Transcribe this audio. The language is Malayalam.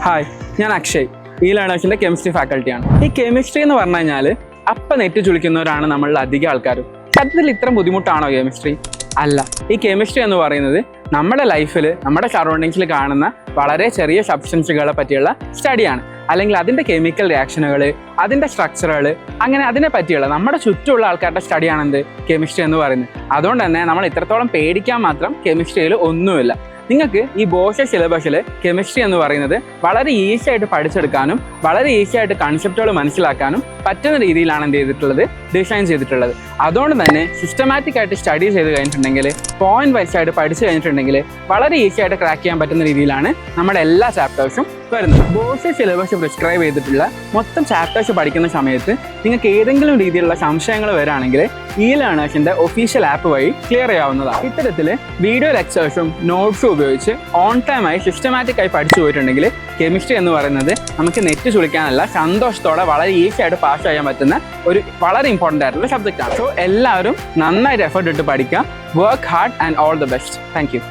ഹായ് ഞാൻ അക്ഷയ്. ഈ ലേണേഴ്സിന്റെ കെമിസ്ട്രി ഫാക്കൽറ്റിയാണ്. ഈ കെമിസ്ട്രി എന്ന് പറഞ്ഞു കഴിഞ്ഞാൽ അപ്പം നെറ്റ് ചുളിക്കുന്നവരാണ് നമ്മളിൽ അധികം ആൾക്കാരും. സത്യത്തിൽ ഇത്ര ബുദ്ധിമുട്ടാണോ കെമിസ്ട്രി? അല്ല. ഈ കെമിസ്ട്രി എന്ന് പറയുന്നത് നമ്മുടെ ലൈഫിൽ നമ്മുടെ സറൗണ്ടിങ്സിൽ കാണുന്ന വളരെ ചെറിയ സബ്സ്റ്റൻസുകളെ പറ്റിയുള്ള സ്റ്റഡിയാണ് അല്ലെങ്കിൽ അതിന്റെ കെമിക്കൽ റിയാക്ഷനുകൾ അതിന്റെ സ്ട്രക്ചറുകൾ അങ്ങനെ അതിനെ പറ്റിയുള്ള നമ്മുടെ ചുറ്റുമുള്ള ആൾക്കാരുടെ സ്റ്റഡിയാണ് എന്ത്? കെമിസ്ട്രി എന്ന് പറയുന്നത്. അതുകൊണ്ട് തന്നെ നമ്മൾ ഇത്രത്തോളം പേടിക്കാൻ മാത്രം കെമിസ്ട്രിയിൽ ഒന്നുമില്ല. നിങ്ങൾക്ക് ഈ ബോഷ സിലബസിൽ കെമിസ്ട്രി എന്ന് പറയുന്നത് വളരെ ഈസി ആയിട്ട് പഠിച്ചെടുക്കാനും വളരെ ഈസി ആയിട്ട് കൺസെപ്റ്റുകൾ മനസ്സിലാക്കാനും പറ്റുന്ന രീതിയിലാണ് എന്ത് ചെയ്തിട്ടുള്ളത്? ഡിസൈൻ ചെയ്തിട്ടുള്ളത്. അതുകൊണ്ട് തന്നെ സിസ്റ്റമാറ്റിക് ആയിട്ട് സ്റ്റഡി ചെയ്ത് കഴിഞ്ഞിട്ടുണ്ടെങ്കിൽ പോയിന്റ് വൈസ് ആയിട്ട് പഠിച്ചു കഴിഞ്ഞിട്ടുണ്ടെങ്കിൽ വളരെ ഈസി ആയിട്ട് ക്രാക്ക് ചെയ്യാൻ പറ്റുന്ന രീതിയിലാണ് നമ്മുടെ എല്ലാ ചാപ്റ്റേഴ്സും വരുന്നത്. ബോസ് സിലബസ് പ്രിസ്ക്രൈബ് ചെയ്തിട്ടുള്ള മൊത്തം ചാപ്റ്റേഴ്സ് പഠിക്കുന്ന സമയത്ത് നിങ്ങൾക്ക് ഏതെങ്കിലും രീതിയിലുള്ള സംശയങ്ങൾ വരാണെങ്കിൽ ഈ ലേണേഴ്സിന്റെ ഒഫീഷ്യൽ ആപ്പ് വഴി ക്ലിയർ ചെയ്യാവുന്നതാണ്. ഇത്തരത്തിൽ വീഡിയോ ലെക്ചേഴ്സും നോട്ട്സും ഉപയോഗിച്ച് ഓൺ ടൈം ആയി സിസ്റ്റമാറ്റിക് ആയി പഠിച്ചു പോയിട്ടുണ്ടെങ്കിൽ കെമിസ്ട്രി എന്ന് പറയുന്നത് നമുക്ക് നെറ്റ് ചുളിക്കാനല്ല സന്തോഷത്തോടെ വളരെ ഈസി ആയിട്ട് പാസ് ചെയ്യാൻ പറ്റുന്ന ഒരു വളരെ ഇമ്പോർട്ടന്റ് ആയിട്ടുള്ള സബ്ജക്റ്റാണ് സോ എല്ലാവരും നന്നായിട്ട് എഫേർട്ട് ഇട്ട് പഠിക്കുക. Work hard and all the best. Thank you.